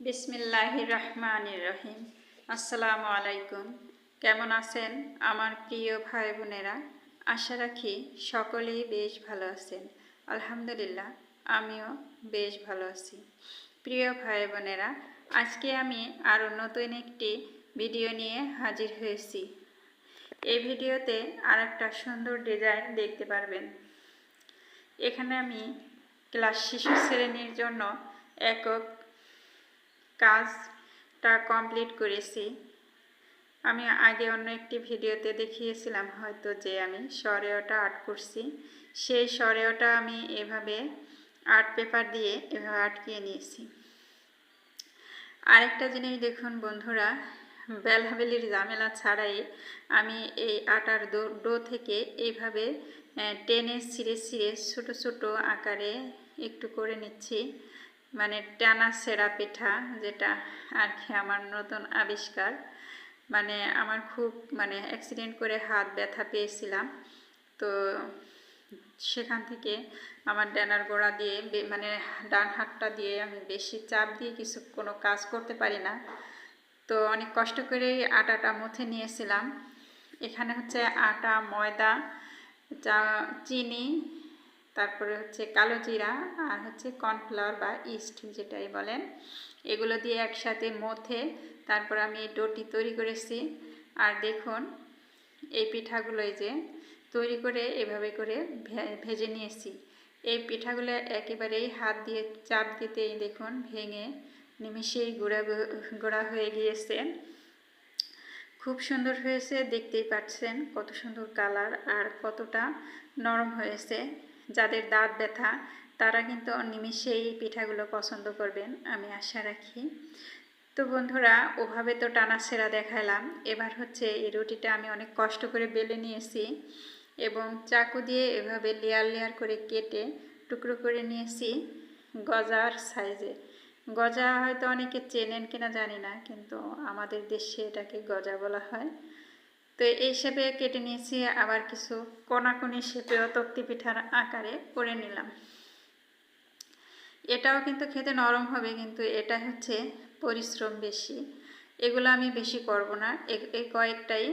বিসমিল্লাহ রহমান রহিম। আসসালামু আলাইকুম। কেমন আছেন আমার প্রিয় ভাই বোনেরা? আশা রাখি সকলেই বেশ ভালো আছেন। আলহামদুলিল্লাহ, আমিও বেশ ভালো আছি। প্রিয় ভাই বোনেরা, আজকে আমি আরও নতুন একটি ভিডিও নিয়ে হাজির হয়েছি। এই ভিডিওতে আর একটা সুন্দর ডিজাইন দেখতে পারবেন। এখানে আমি ক্লাস শিশু শ্রেণির জন্য একক কাজটা কমপ্লিট করেছি। আমি আগে অন্য একটি ভিডিওতে দেখিয়েছিলাম হয়তো যে আমি সরেওটা আর্ট করছি। সেই সরেওটা আমি এভাবে আর্ট পেপার দিয়ে এভাবে আটকিয়ে নিয়েছি। আরেকটা জিনিস দেখুন বন্ধুরা বেলহাবেলির ঝামেলা ছাড়াই আমি এই আটার ডো থেকে এইভাবে টেনে ছিঁড়ে ছিঁড়ে ছোটো ছোটো আকারে একটু করে নিচ্ছি। মানে টানা সেরা পিঠা যেটা আর কি আমার নতুন আবিষ্কার। মানে আমার খুব মানে অ্যাক্সিডেন্ট করে হাত ব্যথা পেয়েছিলাম। তো সেখান থেকে আমার ডানার গোড়া দিয়ে মানে ডান হাতটা দিয়ে আমি বেশি চাপ দিয়ে কিছু কোনো কাজ করতে পারি না। তো অনেক কষ্ট করেই আটাটা মুথে নিয়েছিলাম। এখানে হচ্ছে আটা, ময়দা চা চিনি তারপরে হচ্ছে কালো জিরা আর হচ্ছে কর্নফ্লাওয়ার বা ইস্ট যেটাই বলেন, এগুলো দিয়ে একসাথে মথে তারপর আমি এই ডোটি তৈরি করেছি। আর দেখুন, এই পিঠাগুলো যে তৈরি করে এভাবে করে ভেজে নিয়েছি। এই পিঠাগুলো একেবারেই হাত দিয়ে চাপ দিতেই দেখুন ভেঙে নিমিষেই গুঁড়া গুঁড়া হয়ে গিয়েছে। খুব সুন্দর হয়েছে, দেখতেই পাচ্ছেন কত সুন্দর কালার আর কতটা নরম হয়েছে। যাদের দাঁত ব্যথা, তারা কিন্তু নিমিষেই পিঠাগুলো পছন্দ করবেন, আমি আশা রাখি। তো বন্ধুরা, ওভাবে তো টানা সেরা দেখালাম। এবার হচ্ছে এই রুটিটা আমি অনেক কষ্ট করে বেলে নিয়েছি এবং চাকু দিয়ে এভাবে লেয়ার লেয়ার করে কেটে টুকরো করে নিয়েছি গজার সাইজে। গজা হয়তো অনেকে চেনেন কিনা জানি না, কিন্তু আমাদের দেশে এটাকে গজা বলা হয়। তো এই শেপে কেটে নিয়েছি, আবার কিছু কোনাকুনি শেপেও তক্তি পিঠার আকারে করে নিলাম। এটাও কিন্তু খেতে নরম হবে, কিন্তু এটা হচ্ছে পরিশ্রম বেশি। এগুলো আমি বেশি করব না এই কয়েকটাই।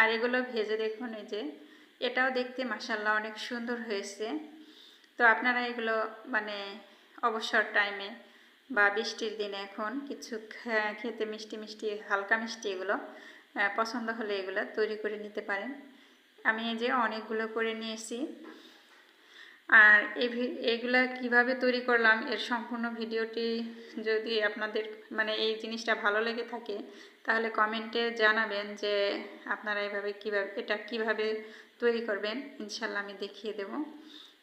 আর এগুলো ভেজে দেখুন এই যে, এটাও দেখতে মাসাল্লাহ অনেক সুন্দর হয়েছে। তো আপনারা এগুলো মানে অবসর টাইমে বা বৃষ্টির দিনে এখন কিছু খেতে মিষ্টি মিষ্টি, হালকা মিষ্টি এগুলো পছন্দ হলে এগুলো তৈরি করে নিতে পারেন। আমি এই যে অনেকগুলো করে নিয়েছি। আর এই এইগুলা কীভাবে তৈরি করলাম, এর সম্পূর্ণ ভিডিওটি যদি আপনাদের মানে এই জিনিসটা ভালো লেগে থাকে, তাহলে কমেন্টে জানাবেন যে আপনারা এভাবে কীভাবে, এটা কীভাবে তৈরি করবেন। ইনশাল্লাহ আমি দেখিয়ে দেব।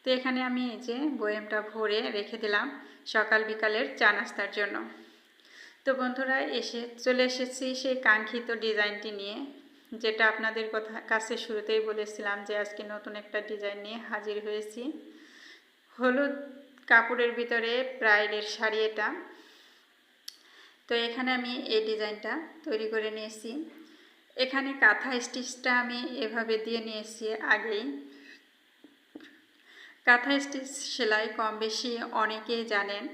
তো এখানে আমি এই যে বয়েমটা ভরে রেখে দিলাম সকাল বিকালের চা নাস্তার জন্য। তো বন্ধুরা, এসে চলে এসেছি সেই কাঙ্ক্ষিত ডিজাইনটি নিয়ে, যেটা আপনাদের কথা, কাছে শুরুতেই বলেছিলাম যে আজকে নতুন একটা ডিজাইন নিয়ে হাজির হয়েছি। হলুদ কাপড়ের ভিতরে ব্রাইডের শাড়ি এটা। তো এখানে আমি এই ডিজাইনটা তৈরি করে নিয়েছি। এখানে কাঁথা স্টিচটা আমি এভাবে দিয়ে নিয়েছি আগেই। কাঁথা স্টিচ সেলাই কম বেশি অনেকেই জানেন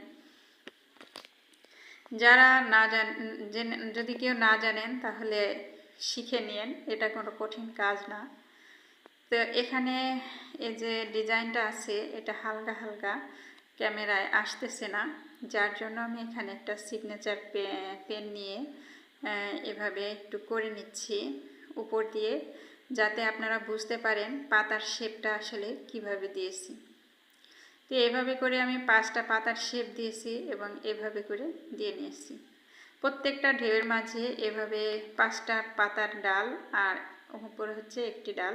যারা না জান যদি কেউ না জানেন, তাহলে শিখে নিন এটা কোনো কঠিন কাজ না। তো এখানে এই যে ডিজাইনটা আছে, এটা হালকা হালকা ক্যামেরায় আসতেছে না। যার জন্য আমি এখানে একটা সিগনেচার পেন নিয়ে এভাবে একটু করে নিচ্ছি উপর দিয়ে, যাতে আপনারা বুঝতে পারেন পাতার শেপটা আসলে কীভাবে দিয়েছি। তো এভাবে করে আমি পাঁচটা পাতার শেপ দিয়েছি এবং এভাবে করে দিয়ে নিয়েছি। প্রত্যেকটা ঢেউয়ের মাঝে এভাবে পাঁচটা পাতার ডাল আর উপরে হচ্ছে একটি ডাল।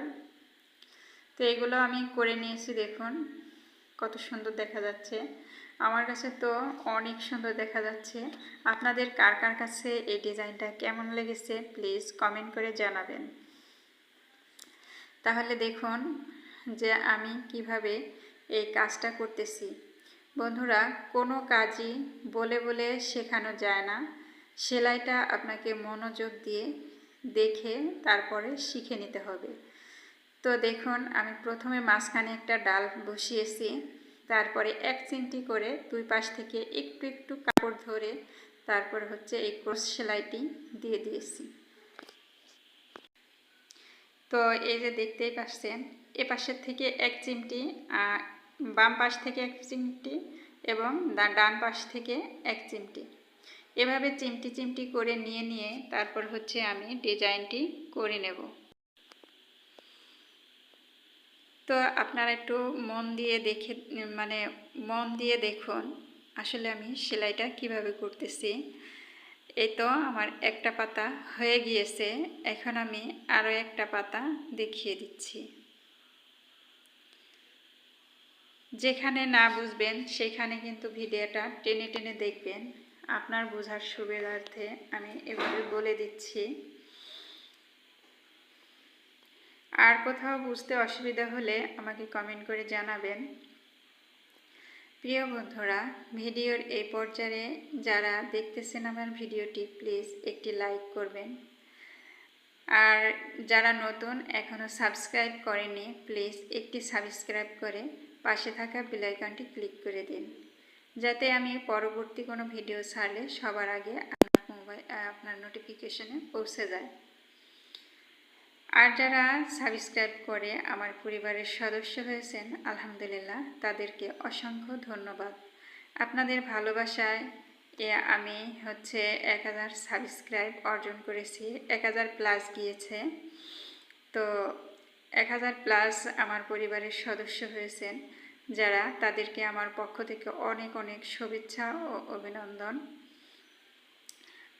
তো এগুলো আমি করে নিয়েছি, দেখুন কত সুন্দর দেখা যাচ্ছে। আমার কাছে তো অনেক সুন্দর দেখা যাচ্ছে। আপনাদের কার কার কাছে এই ডিজাইনটা কেমন লেগেছে প্লিজ কমেন্ট করে জানাবেন। তাহলে দেখুন যে আমি কীভাবে এই কাজটা করতেছি। বন্ধুরা, কোনো কাজই বলে বলে শেখানো যায় না। সেলাইটা আপনাকে মনোযোগ দিয়ে দেখে তারপরে শিখে নিতে হবে। তো দেখুন, আমি প্রথমে মাঝখানে একটা ডাল বসিয়েছি। তারপরে এক চিমটি করে দুই পাশ থেকে একটু একটু কাপড় ধরে তারপর হচ্ছে এই ক্রস সেলাইটি দিয়ে দিয়েছি। তো এই যে দেখতেই পাচ্ছেন, এ পাশের থেকে এক চিমটি বাম পাশ থেকে এক চিমটি এবং ডান পাশ থেকে এক চিমটি। এভাবে চিমটি চিমটি করে নিয়ে নিয়ে তারপর হচ্ছে আমি ডিজাইনটি করে নেব। তো আপনারা একটু মন দিয়ে দেখে মানে মন দিয়ে দেখুন আসলে আমি সেলাইটা কীভাবে করতেছি। এই তো আমার একটা পাতা হয়ে গিয়েছে, এখন আমি আরও একটা পাতা দেখিয়ে দিচ্ছি। যেখানে না বুঝবেন, সেখানে কিন্তু ভিডিওটা টেনে টেনে দেখবেন। আপনার বোঝার সুবিধার্থে আমি এভাবে বলে দিচ্ছি। আর কোথাও বুঝতে অসুবিধা হলে আমাকে কমেন্ট করে জানাবেন। প্রিয় বন্ধুরা, ভিডিওর এই পর্যায়ে যারা দেখতেছেন আমার ভিডিওটি প্লিজ একটি লাইক করবেন। আর যারা নতুন এখনও সাবস্ক্রাইব করেনি প্লিজ একটি সাবস্ক্রাইব করে পাশে থাকা বেলাইকনটি ক্লিক করে দিন। যাতে আমি পরবর্তী কোনো ভিডিও ছাড়লে সবার আগে আপনার মোবাইল আপনার নোটিফিকেশনে পৌঁছে যায়। আর যারা সাবস্ক্রাইব করে আমার পরিবারের সদস্য হয়েছেন, আলহামদুলিল্লাহ, তাদেরকে অসংখ্য ধন্যবাদ। আপনাদের ভালোবাসায় এ আমি হচ্ছে এক হাজার সাবস্ক্রাইব অর্জন করেছি, এক হাজার প্লাস গিয়েছে। তো এক হাজার প্লাস আমার পরিবারের সদস্য হয়েছেন, যারা তাদেরকে আমার পক্ষ থেকে অনেক অনেক শুভেচ্ছা ও অভিনন্দন।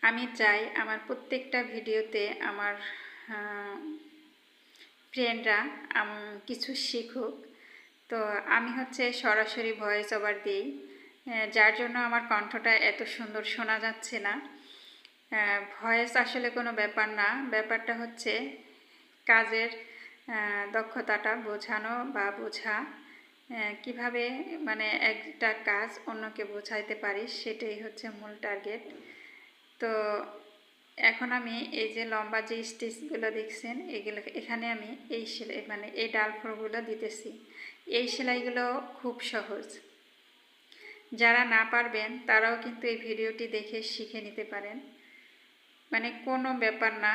আমি চাই আমার প্রত্যেকটা ভিডিওতে আমার ফ্রেন্ডরা কিছু শিখুক। তো আমি হচ্ছে সরাসরি ভয়েস ওভার দিই যার জন্য আমার কণ্ঠটা এত সুন্দর শোনা যাচ্ছে না। ভয়েস আসলে কোনো ব্যাপার না, ব্যাপারটা হচ্ছে কাজের দক্ষতাটা বোঝানো বা বোঝা কীভাবে মানে একটা কাজ অন্যকে বোঝাইতে পারি সেটাই হচ্ছে মূল টার্গেট তো এখন আমি এই যে লম্বা যে স্টিচগুলো দেখছেন, এগুলো, এখানে আমি এই সেলাই মানে এই ডাল ফোরগুলো দিতেছি। এই সেলাইগুলো খুব সহজ। যারা না পারবেন, তারাও কিন্তু এই ভিডিওটি দেখে শিখে নিতে পারেন। মানে কোনো ব্যাপার না।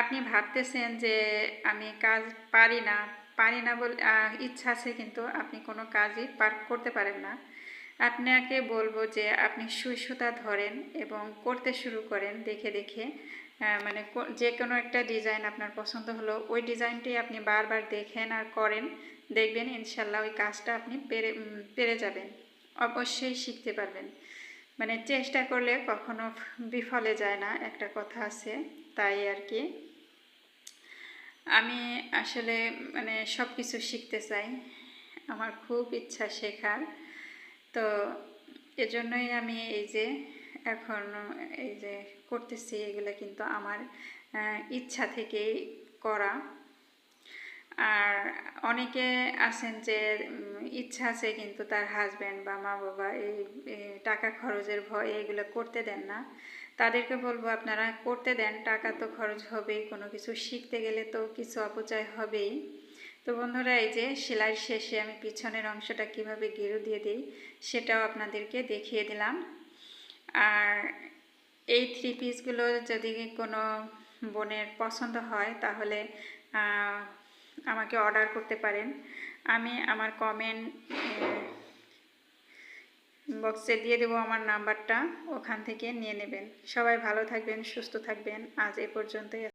আপনি ভাবতেছেন যে আমি কাজ পারি না পারি না বলে ইচ্ছা আছে কিন্তু আপনি কোনো কাজই পার, করতে পারেন না। আপনাকে বলব যে আপনি সুই সুতা ধরেন এবং করতে শুরু করেন দেখে দেখে। মানে যে কোনো একটা ডিজাইন আপনার পছন্দ হলো, ওই ডিজাইনটি আপনি বারবার দেখেন আর করেন, দেখবেন ইনশাল্লাহ ওই কাজটা আপনি পেরে পেরে যাবেন, অবশ্যই শিখতে পারবেন। মানে চেষ্টা করলে কখনো বিফলে যায় না, একটা কথা আছে। তাই আর কি। আমি আসলে মানে সব কিছু শিখতে চাই। আমার খুব ইচ্ছা শেখার। তো এজন্যই আমি এই যে এখন এই যে করতেছি, এগুলো কিন্তু আমার ইচ্ছা থেকেই করা। আর অনেকে আছেন যে ইচ্ছা আছে কিন্তু তার হাজব্যান্ড বা মা বাবা এই টাকা খরচের ভয় এগুলো করতে দেন না। তাদেরকে বলব আপনারা করতে দেন, টাকা তো খরচ হবেই, কোনো কিছু শিখতে গেলে তো কিছু অপচয় হবেই। তো বন্ধুরা, এই যে সেলাইয়ের শেষে আমি পিছনের অংশটা কীভাবে গেরু দিয়ে দিই, সেটাও আপনাদেরকে দেখিয়ে দিলাম। আর এই থ্রি পিসগুলো যদি কোনো বোনের পছন্দ হয়, তাহলে আমাকে অর্ডার করতে পারেন। আমি আমার কমেন্ট বক্সে দিয়ে দেবো আমার নাম্বারটা ওখান থেকে নিয়ে নেবেন। সবাই ভালো থাকবেন, সুস্থ থাকবেন। আজ এ পর্যন্তই।